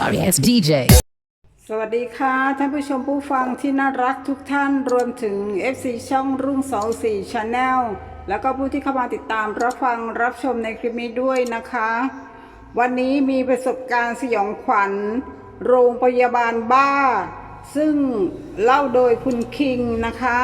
sorry ass DJ. สวัสดีค่ะ ท่านผู้ชมผู้ฟังที่น่ารักทุกท่านรวมถึง FC ช่องรุ่ง24 Channel แล้วก็ผู้ที่เข้ามาติดตามรับฟังรับชมในคลิปนี้ด้วยนะคะ วันนี้มีประสบการณ์สยองขวัญ โรงพยาบาลบ้า ซึ่งเล่าโดยคุณคิงนะคะ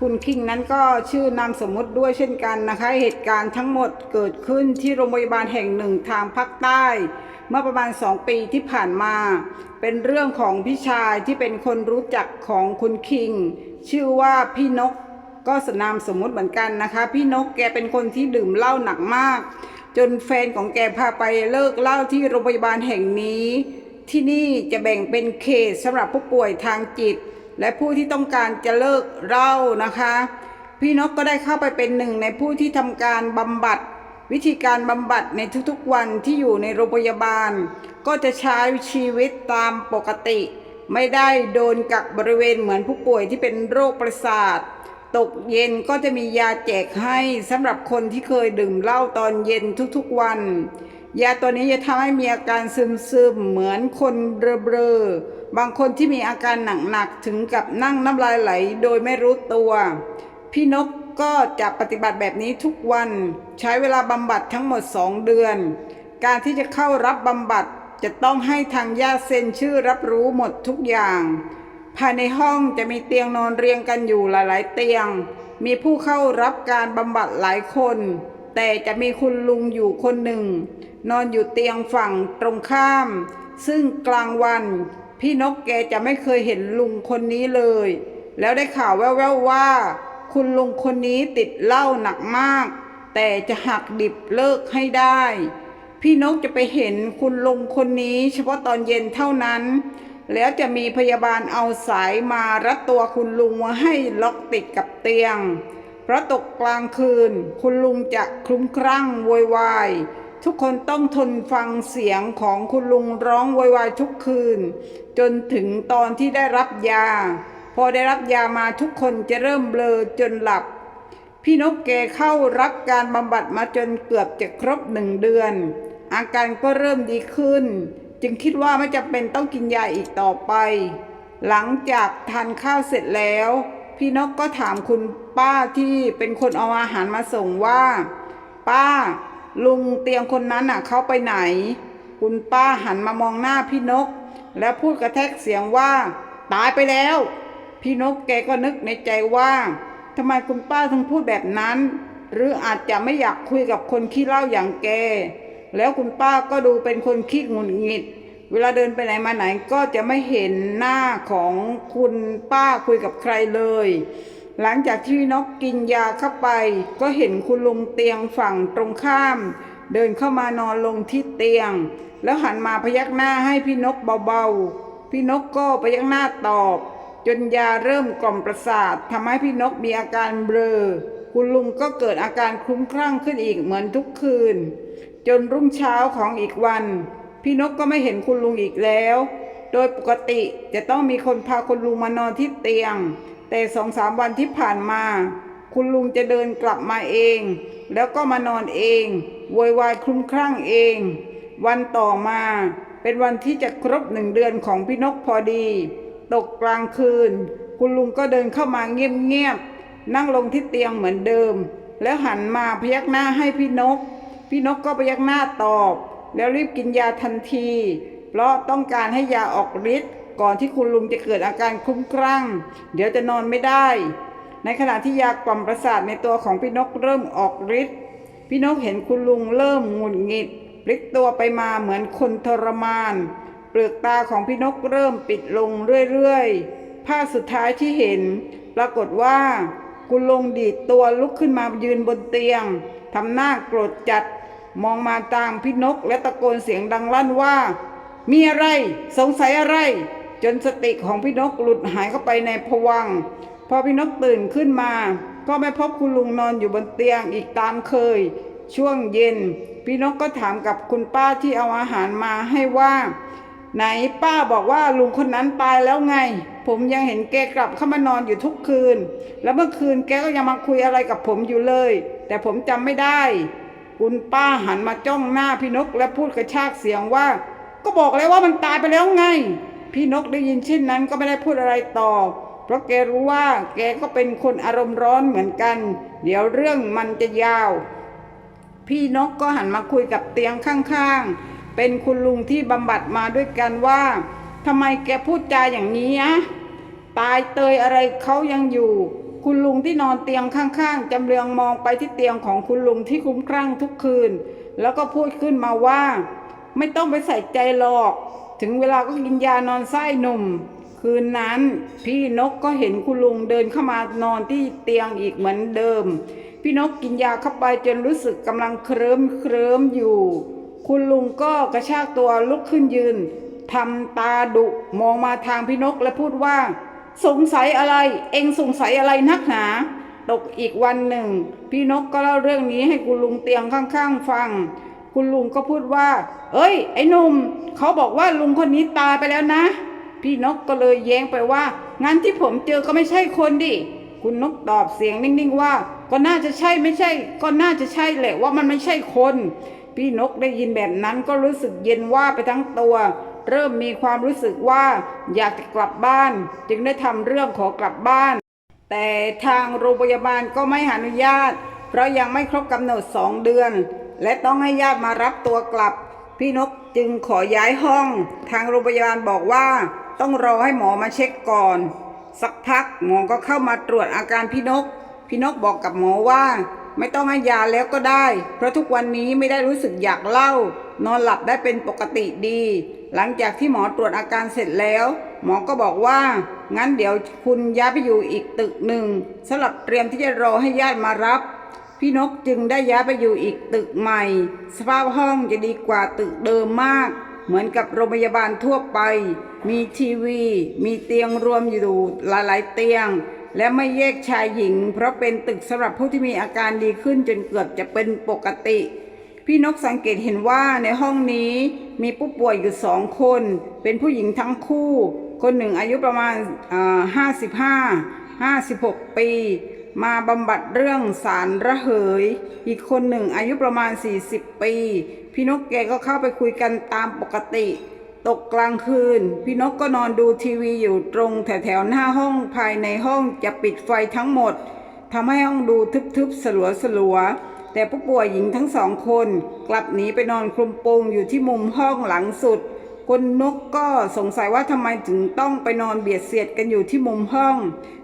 คุณคิงนั้นก็ชื่อนามสมมติด้วยเช่นกันนะคะ เหตุการณ์ทั้งหมดเกิดขึ้นที่โรงพยาบาลแห่งหนึ่งทางภาคใต้ เมื่อประมาณ2ปีที่ผ่านมา เป็นเรื่องของพี่ชายที่เป็นคนรู้จักของคุณคิง ชื่อว่าพี่นกก็สนามสมมุติเหมือนกันนะคะ พี่นกแกเป็นคนที่ดื่มเหล้าหนักมาก จนแฟนของแกพาไปเลิกเหล้าที่โรงพยาบาลแห่งนี้ ที่นี่จะแบ่งเป็นเขตสำหรับผู้ป่วยทางจิต และผู้ที่ต้องการจะเลิกเหล้านะคะ พี่นกก็ได้เข้าไปเป็นหนึ่งในผู้ที่ทำการบำบัด วิธีการบำบัดในทุกๆวันที่อยู่ในโรงพยาบาล ก็จะใช้ชีวิตตามปกติ ไม่ได้โดนกักบริเวณเหมือนผู้ป่วยที่เป็นโรคประสาท ตกเย็นก็จะมียาแจกให้สำหรับคนที่เคยดื่มเหล้าตอนเย็นทุกๆวัน ยาตัวนี้จะทำให้มีอาการซึมๆเหมือนคนเบลอบางคนที่มีอาการหนักๆถึงกับนั่งน้ำลายไหลโดยไม่รู้ตัว พี่นก ก็จะปฏิบัติแบบนี้ทุกวันใช้เวลาบำบัดทั้งหมด 2 เดือน การที่จะเข้ารับบำบัดจะต้องให้ทางญาติเซ็นชื่อรับรู้หมดทุกอย่าง ภายในห้องจะมีเตียงนอนเรียงกันอยู่หลาย ๆ เตียง มีผู้เข้ารับการบำบัดหลายคน แต่จะมีคุณลุงอยู่คนหนึ่ง นอนอยู่เตียงฝั่งตรงข้าม ซึ่งกลางวัน พี่นกแกจะไม่เคยเห็นลุงคนนี้เลย แล้วได้ข่าวแว่วๆว่า คุณลุงคนนี้ติดเหล้าหนักมาก แต่จะหักดิบเลิกให้ได้ พี่นกจะไปเห็นคุณลุงคนนี้เฉพาะตอนเย็นเท่านั้น แล้วจะมีพยาบาลเอาสายมารัดตัวคุณลุงมาให้ล็อกติดกับเตียง เพราะตกกลางคืน คุณลุงจะคลุ้มครั่งโวยวายทุกคนต้องทนฟังเสียงของคุณลุงร้องโวยวายทุกคืน จนถึงตอนที่ได้รับยา พอได้รับยามาทุกคนจะเริ่มเบลอจนหลับ พี่นกแกเข้ารับการบำบัดมาจนเกือบจะครบหนึ่งเดือน อาการก็เริ่มดีขึ้น จึงคิดว่าไม่จำเป็นต้องกินยาอีกต่อไป หลังจากทานข้าวเสร็จแล้ว พี่นกก็ถามคุณป้าที่เป็นคนเอาอาหารมาส่งว่า ป้า ลุงเตียงคนนั้นน่ะเขาไปไหน คุณป้าหันมามองหน้าพี่นก แล้วพูดกระแทกเสียงว่า ตายไปแล้ว พี่นกแกก็นึกในใจว่าทำไมคุณป้าถึงพูดแบบนั้น หรืออาจจะไม่อยากคุยกับคนขี้เล้าอย่างแก แล้วคุณป้าก็ดูเป็นคนขี้หงุดหงิด เวลาเดินไปไหนมาไหนก็จะไม่เห็นหน้าของคุณป้าคุยกับใครเลย หลังจากที่นกกินยาเข้าไป ก็เห็นคุณลุงเตียงฝั่งตรงข้าม เดินเข้ามานอนลงที่เตียง แล้วหันมาพยักหน้าให้พี่นกเบาๆ พี่นกก็พยักหน้าตอบ จนยาเริ่มกล่อมประสาททำให้พี่นกมีอาการเบลอ คุณลุงก็เกิดอาการคลุ้มคลั่งขึ้นอีกเหมือนทุกคืน จนรุ่งเช้าของอีกวัน พี่นกก็ไม่เห็นคุณลุงอีกแล้ว โดยปกติจะต้องมีคนพาคุณลุงมานอนที่เตียง แต่สองสามวันที่ผ่านมา คุณลุงจะเดินกลับมาเอง แล้วก็มานอนเองโวยวายคลุ้มคลั่งเอง วันต่อมาเป็นวันที่จะครบหนึ่งเดือนของพี่นกพอดี ตกกลางคืน คุณลุงก็เดินเข้ามาเงียบๆนั่งลงที่เตียงเหมือนเดิม แล้วหันมาพยักหน้าให้พี่นก พี่นกก็พยักหน้าตอบ แล้วรีบกินยาทันที เพราะต้องการให้ยาออกฤทธิ์ก่อนที่คุณลุงจะเกิดอาการคลุ้มคลั่ง เดี๋ยวจะนอนไม่ได้ ในขณะที่ยากล่อมประสาทในตัวของพี่นกเริ่มออกฤทธิ์พี่นกเห็นคุณลุงเริ่มหงุดหงิดพลิกตัวไปมาเหมือนคนทรมาน ลือกตาของพี่นกเริ่มปิดลงเรื่อยๆ ภาพสุดท้ายที่เห็น ปรากฏว่า คุณลุงดีดตัวลุกขึ้นมายืนบนเตียงทำหน้าโกรธจัด มองมาทางพี่นกและตะโกนเสียงดังลั่นว่า มีอะไร สงสัยอะไร จนสติของพี่นกหลุดหายเข้าไปในผวัง พอพี่นกตื่นขึ้นมา ก็ไม่พบคุณลุงนอนอยู่บนเตียงอีกตามเคย ช่วงเย็น พี่นกก็ถามกับคุณป้าที่เอาอาหารมาให้ว่า ไหนป้าบอกว่าลุงคนนั้นตายแล้วไง ผมยังเห็นแกกลับเข้ามานอนอยู่ทุกคืน แล้วเมื่อคืนแกก็ยังมาคุยอะไรกับผมอยู่เลย แต่ผมจำไม่ได้ คุณป้าหันมาจ้องหน้าพี่นกและพูดกระชากเสียงว่า ก็ก็บอกแล้วว่ามันตายไปแล้วไง พี่นกได้ยินเช่นนั้นก็ไม่ได้พูดอะไรต่อ เพราะแกรู้ว่าแกก็เป็นคนอารมณ์ร้อนเหมือนกัน เดี๋ยวเรื่องมันจะยาว พี่นกก็หันมาคุยกับเตียงข้างๆ เป็นคุณลุงที่บำบัดมาด้วยกันว่าทำไมแกพูดจาอย่างนี้อะตายเตยอะไรเขายังอยู่ คุณลุงที่นอนเตียงข้างๆจำเรืองมองไปที่เตียงของคุณลุงที่คุ้มคลั่งทุกคืน แล้วก็พูดขึ้นมาว่า ไม่ต้องไปใส่ใจหรอก ถึงเวลาก็กินยานอนไส้หนุ่ม คืนนั้นพี่นกก็เห็นคุณลุงเดินเข้ามานอนที่เตียงอีกเหมือนเดิม พี่นกกินยาเข้าไปจนรู้สึกกำลังเคลิ้มเคลิ้มอยู่ คุณลุงก็กระชากตัวลุกขึ้นยืนทำตาดุมองมาทางพี่นกและพูดว่า สงสัยอะไร เอ็งสงสัยอะไรนักหนาตกอีกวันหนึ่ง พี่นกก็เล่าเรื่องนี้ให้คุณลุงเตียงข้างๆฟัง คุณลุงก็พูดว่า เอ้ย ไอ้นุ่มเขาบอกว่าลุงคนนี้ตายไปแล้วนะ พี่นกก็เลยแย้งไปว่างั้นที่ผมเจอก็ไม่ใช่คนดิคุณนกตอบเสียงนิ่งๆว่า ก็น่าจะใช่ไม่ใช่ ก็น่าจะใช่แหละว่ามันไม่ใช่คน พี่นกได้ยินแบบนั้นก็รู้สึกเย็นว่าไปทั้งตัว เริ่มมีความรู้สึกว่าอยากจะกลับบ้าน จึงได้ทำเรื่องขอกลับบ้าน แต่ทางโรงพยาบาลก็ไม่อนุญาต เพราะยังไม่ครบกำหนดสองเดือน และต้องให้ญาติมารับตัวกลับ พี่นกจึงขอย้ายห้อง ทางโรงพยาบาลบอกว่า ต้องรอให้หมอมาเช็คก่อน สักพักหมอก็เข้ามาตรวจอาการพี่นก พี่นกบอกกับหมอว่า ไม่ต้องให้ยาแล้วก็ได้ เพราะทุกวันนี้ไม่ได้รู้สึกอยากเล่า นอนหลับได้เป็นปกติดี หลังจากที่หมอตรวจอาการเสร็จแล้ว หมอก็บอกว่า งั้นเดี๋ยวคุณย้ายไปอยู่อีกตึกหนึ่งสำหรับเตรียมที่จะรอให้ญาติมารับ พี่นกจึงได้ย้ายไปอยู่อีกตึกใหม่ สภาพห้องจะดีกว่าตึกเดิมมาก เหมือนกับโรงพยาบาลทั่วไป มีทีวี มีเตียงรวมอยู่หลายๆเตียง และไม่แยกชายหญิง เพราะเป็นตึกสำหรับผู้ที่มีอาการดีขึ้นจนเกือบจะเป็นปกติ พี่นกสังเกตเห็นว่าในห้องนี้มีผู้ป่วยอยู่สองคน เป็นผู้หญิงทั้งคู่ คนหนึ่งอายุประมาณห้าสิบห้าห้าสิบหกปี มาบำบัดเรื่องสารระเหย อีกคนหนึ่งอายุประมาณ 40 ปี พี่นกแกก็เข้าไปคุยกันตามปกติ ตกกลางคืน พี่นกก็นอนดูทีวีอยู่ตรงแถวๆหน้าห้องภายในห้องจะปิดไฟทั้งหมดทำให้ห้องดูทึบๆสลัวๆแต่ผู้ป่วยหญิงทั้งสองคน กลับหนีไปนอนคลุมโปงอยู่ที่มุมห้องหลังสุดคนนกก็สงสัยว่าทำไมถึงต้องไปนอนเบียดเสียดกันอยู่ที่มุมห้อง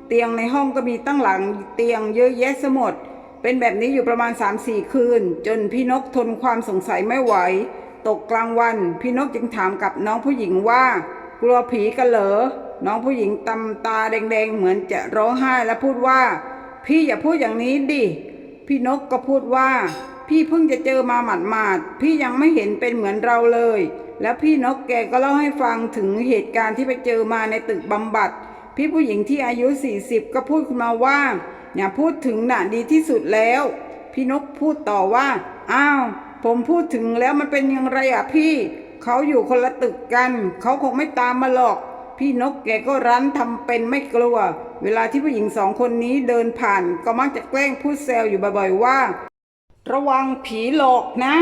เตียงในห้องก็มีตั้งหลังเตียงเยอะแยะสมด เป็นแบบนี้อยู่ประมาณ 3-4 คืน จนพี่นกทนความสงสัยไม่ไหว ตกกลางวัน พี่นกจึงถามกับน้องผู้หญิงว่า กลัวผีกันเหรอ น้องผู้หญิงตำตาแดงๆ เหมือนจะร้องไห้และพูดว่า พี่อย่าพูดอย่างนี้ดิ พี่นกก็พูดว่า พี่เพิ่งจะเจอมาหมาดๆ พี่ยังไม่เห็นเป็นเหมือนเราเลย แล้วพี่นกแกก็เล่าให้ฟังถึงเหตุการณ์ที่ไปเจอมาในตึกบำบัด พี่ผู้หญิงที่อายุ 40 ก็พูดขึ้นมาว่า อย่าพูดถึงน่ะดีที่สุดแล้ว พี่นกพูดต่อว่า อ้าว ผมพูดถึงแล้วมันเป็นอย่างไรอะพี่ เขาอยู่คนละตึกกัน เขาคงไม่ตามมาหรอก พี่นกแกก็รั้นทำเป็นไม่กลัว เวลาที่ผู้หญิงสองคนนี้เดินผ่าน ก็มักจะแกล้งพูดแซวอยู่บ่อยๆว่า ระวังผีหลอกนะ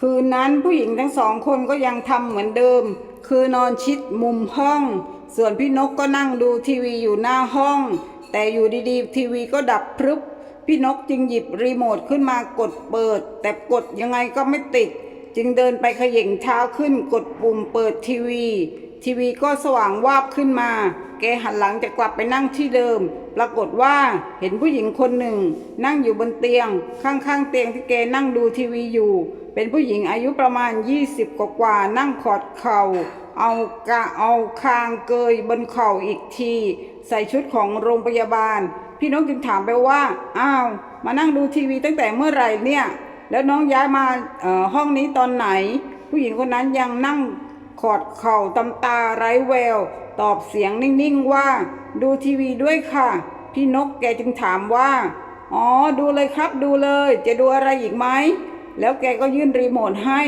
คืนนั้นผู้หญิงทั้งสองคนก็ยังทำเหมือนเดิม คือนอนชิดมุมห้อง ส่วนพี่นกก็นั่งดูทีวีอยู่หน้าห้อง แต่อยู่ดีๆ ทีวีก็ดับพรึบ พี่นกจึงหยิบรีโมทขึ้นมากดเปิด แต่กดยังไงก็ไม่ติด จึงเดินไปเขย่งเท้าขึ้นกดปุ่มเปิดทีวี ทีวีก็สว่างวาบขึ้นมา แกหันหลังจะกลับไปนั่งที่เดิม ปรากฏว่าเห็นผู้หญิงคนหนึ่ง นั่งอยู่บนเตียง ข้างๆเตียงที่แกนั่งดูทีวีอยู่ เป็นผู้หญิงอายุประมาณ 20 กว่าๆนั่งขอดเข่าเอากะเอาคางเกยบนเข่าอีกที ใส่ชุดของโรงพยาบาล พี่น้องจึงถามไปว่า อ้าว มานั่งดูทีวีตั้งแต่เมื่อไหร่เนี่ย แล้วน้องย้ายมาห้องนี้ตอนไหน ผู้หญิงคนนั้นยังนั่งขอดเข่าตำตาไร้แวว ตอบเสียงนิ่งๆว่า ดูทีวีด้วยค่ะ พี่นกแกจึงถามว่า อ๋อ ดูเลยครับดูเลย จะดูอะไรอีกไหม แล้วแกก็ยื่นรีโมทให้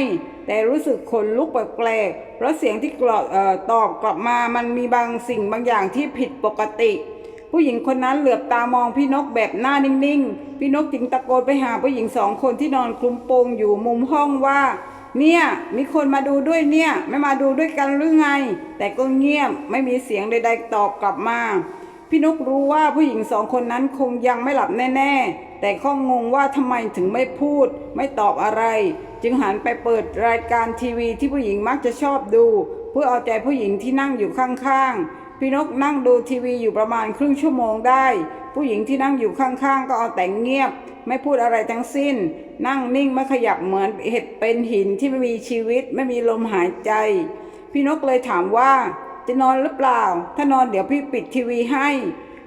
แต่รู้สึกขนลุกแปลกๆเพราะเสียงที่กลออตอบกลับมามันมีบางสิ่งบางอย่างที่ผิดปกติ ผู้หญิงคนนั้นเหลือบตามองพี่นกแบบหน้านิ่งๆ พี่นกจึงตะโกนไปหาผู้หญิงสองคนที่นอนคลุมโปงอยู่มุมห้องว่า เนี่ย มีคนมาดูด้วยเนี่ย ไม่มาดูด้วยกันหรือไง แต่ก็เงียบไม่มีเสียงใดๆตอบกลับมา พี่นกรู้ว่าผู้หญิงสองคนนั้นคงยังไม่หลับแน่ๆ แต่ก็งงว่าทำไมถึงไม่พูด ไม่ตอบอะไร จึงหันไปเปิดรายการทีวีที่ผู้หญิงมักจะชอบดู เพื่อเอาใจผู้หญิงที่นั่งอยู่ข้างๆ พี่นกนั่งดูทีวีอยู่ประมาณครึ่งชั่วโมงได้ ผู้หญิงที่นั่งอยู่ข้างๆ ก็เอาแต่เงียบ ไม่พูดอะไรทั้งสิ้น นั่งนิ่งไม่ขยับเหมือนเห็ดเป็นหินที่ไม่มีชีวิตไม่มีลมหายใจ พี่นกเลยถามว่าจะนอนหรือเปล่า ถ้านอนเดี๋ยวพี่ปิดทีวีให้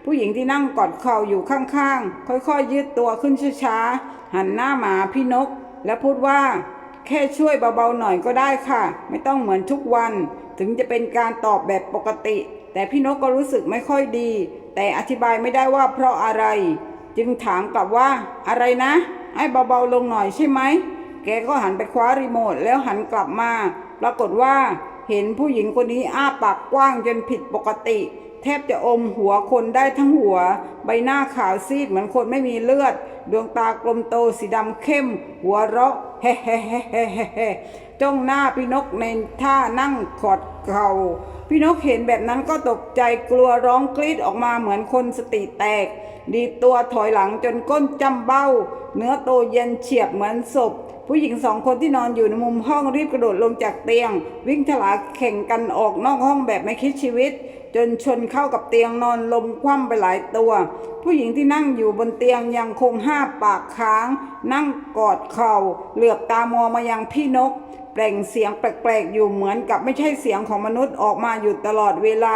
ผู้หญิงที่นั่งกอดเข่าอยู่ข้างๆ ค่อยๆยืดตัวขึ้นช้าๆ หันหน้ามาพี่นก และพูดว่า แค่ช่วยเบาๆหน่อยก็ได้ค่ะ ไม่ต้องเหมือนทุกวัน ถึงจะเป็นการตอบแบบปกติ แต่พี่นกก็รู้สึกไม่ค่อยดี แต่อธิบายไม่ได้ว่าเพราะอะไร จึงถามกลับว่าอะไรนะให้เบาๆลงหน่อยใช่ไหม แกก็หันไปคว้ารีโมทแล้วหันกลับมา ปรากฏว่าเห็นผู้หญิงคนนี้อ้าปากกว้างจนผิดปกติ แทบจะอมหัวคนได้ทั้งหัว ใบหน้าขาวซีดเหมือนคนไม่มีเลือด ดวงตากลมโตสีดำเข้ม หัวเราะ เฮ่เฮ่เฮ่เฮ่เฮ่เฮ่จ้องหน้าพี่นกในท่านั่งขอดเข่าพี่นกเห็นแบบนั้นก็ตกใจกลัวร้องกรีดออกมาเหมือนคนสติแตก ดีตัวถอยหลังจนก้นจำเบ้า เนื้อโตเย็นเฉียบเหมือนศพ ผู้หญิงสองคนที่นอนอยู่ในมุมห้องรีบกระโดดลงจากเตียง วิ่งถลาแข่งกันออกนอกห้องแบบไม่คิดชีวิต จนชนเข้ากับเตียงนอนลมคว่ำไปหลายตัว ผู้หญิงที่นั่งอยู่บนเตียงยังคงห้าปากค้าง นั่งกอดเข่า เหลือบตามองมายังพี่นกแปล่งเสียงแปลกๆอยู่เหมือนกับไม่ใช่เสียงของมนุษย์ออกมาอยู่ตลอดเวลา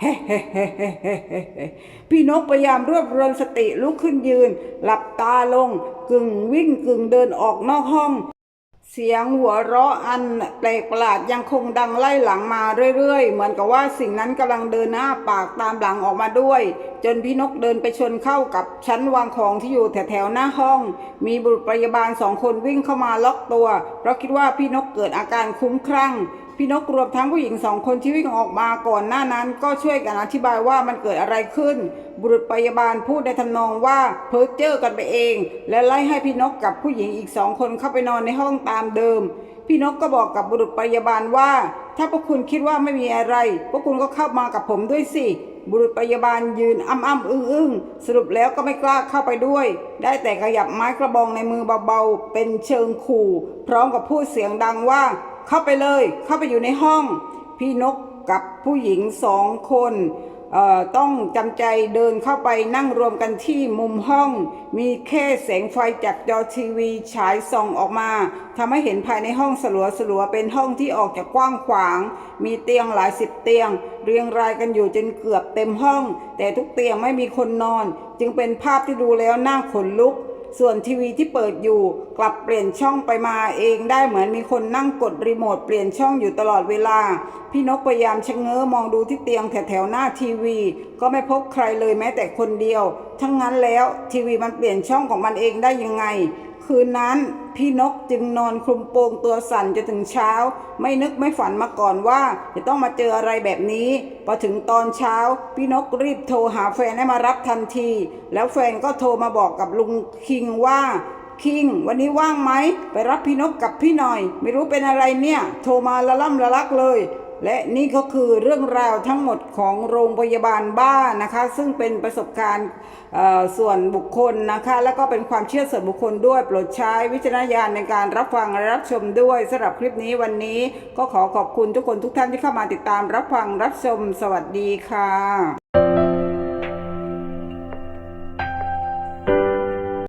เฮ้เฮ้เฮ้เฮ้เฮ้เฮ้เฮ้พี่นกพยายามรวบรวมสติลุกขึ้นยืน หลับตาลง กึ่งวิ่งกึ่งเดินออกนอกห้อง เสียงหัวเราะอันแปลกประหลาดยังคงดังไล่หลังมาเรื่อยๆ เหมือนกับว่าสิ่งนั้นกำลังเดินหน้าปากตามหลังออกมาด้วย จนพี่นกเดินไปชนเข้ากับชั้นวางของที่อยู่แถวๆหน้าห้อง มีบุรุษพยาบาลสองคนวิ่งเข้ามาล็อกตัว เพราะคิดว่าพี่นกเกิดอาการคุ้มคลั่ง พี่นกรวมทั้งผู้หญิงสองคนที่วิ่งออกมาก่อนหน้านั้นก็ช่วยกันอธิบายว่ามันเกิดอะไรขึ้น บุรุษพยาบาลพูดในทำนองว่าเพ้อเจ้อกันไปเอง และไล่ให้พี่นกกับผู้หญิงอีกสองคนเข้าไปนอนในห้องตามเดิม พี่นกก็บอกกับบุรุษพยาบาลว่า ถ้าพวกคุณคิดว่าไม่มีอะไร พวกคุณก็เข้ามากับผมด้วยสิบุรุษพยาบาลยืนอ้ำอ้ำอึ้งอึ้งสรุปแล้วก็ไม่กล้าเข้าไปด้วย ได้แต่ขยับไม้กระบองในมือเบาๆ เป็นเชิงขู่ พร้อมกับพูดเสียงดังว่า เข้าไปเลย เข้าไปอยู่ในห้อง พี่นกกับผู้หญิงสองคนต้องจำใจเดินเข้าไปนั่งรวมกันที่มุมห้อง มีแค่แสงไฟจากจอทีวีฉายส่องออกมาทำให้เห็นภายในห้องสลัวสลัวเป็นห้องที่ออกจากกว้างขวาง มีเตียงหลายสิบเตียง เรียงรายกันอยู่จนเกือบเต็มห้อง แต่ทุกเตียงไม่มีคนนอน จึงเป็นภาพที่ดูแล้วน่าขนลุก ส่วนทีวีที่เปิดอยู่ กลับเปลี่ยนช่องไปมาเองได้เหมือนมีคนนั่งกดรีโมทเปลี่ยนช่องอยู่ตลอดเวลา พี่นกพยายามชะเง้อมองดูที่เตียงแถวๆหน้าทีวี ก็ไม่พบใครเลยแม้แต่คนเดียว ทั้งนั้นแล้วทีวีมันเปลี่ยนช่องของมันเองได้ยังไง คืนนั้น พี่นกจึงนอนคลุมโปงตัวสั่นจนถึงเช้า ไม่นึกไม่ฝันมาก่อนว่า จะต้องมาเจออะไรแบบนี้พอถึงตอนเช้า พี่นกรีบโทรหาแฟนให้มารับทันที แล้วแฟนก็โทรมาบอกกับลุงคิงว่าคิง วันนี้ว่างไหม ไปรับพี่นกกับพี่หน่อย ไม่รู้เป็นอะไรเนี่ย โทรมาละล่ำละลักเลย และนี่ก็คือเรื่องราวทั้งหมดของโรงพยาบาลบ้านนะคะ ซึ่งเป็นประสบการณ์ส่วนบุคคลนะคะ แล้วก็เป็นความเชื่อส่วนบุคคลด้วยโปรดใช้วิจารณญาณในการรับฟังและรับชมด้วยสำหรับคลิปนี้วันนี้ก็ขอขอบคุณทุกคนทุกท่านที่เข้ามาติดตามรับฟังรับชม สวัสดีค่ะ